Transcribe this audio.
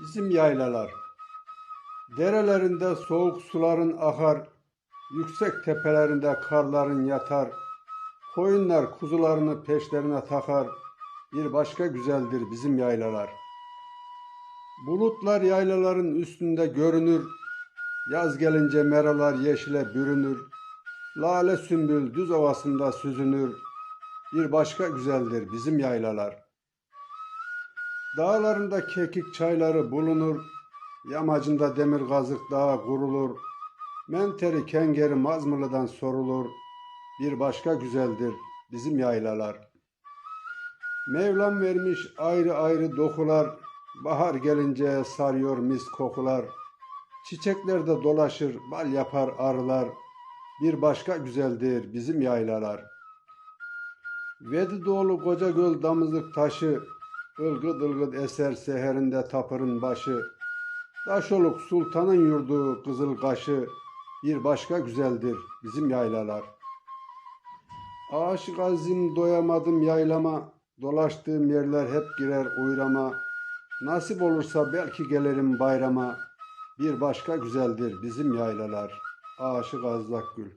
Bizim yaylalar. Derelerinde soğuk suların akar, yüksek tepelerinde karların yatar. Koyunlar kuzularını peşlerine takar, bir başka güzeldir bizim yaylalar. Bulutlar yaylaların üstünde görünür, yaz gelince meralar yeşile bürünür. Lale sümbül düz ovasında süzünür, bir başka güzeldir bizim yaylalar. Dağlarında kekik çayları bulunur, yamacında demir kazık dağı kurulur. Menteri kengeri mazmılıdan sorulur, bir başka güzeldir bizim yaylalar. Mevlam vermiş ayrı ayrı dokular, bahar gelince sarıyor mis kokular. Çiçeklerde dolaşır, bal yapar arılar, bir başka güzeldir bizim yaylalar. Vedi dolu koca göl damızlık taşı, ılgıt ılgıt eser seherinde tapırın başı. Taşoluk sultanın yurdu kızıl kaşı, bir başka güzeldir bizim yaylalar. Aşık azim doyamadım yaylama, dolaştığım yerler hep girer uyrama. Nasip olursa belki gelirim bayrama, bir başka güzeldir bizim yaylalar. Aşık Azlak Gül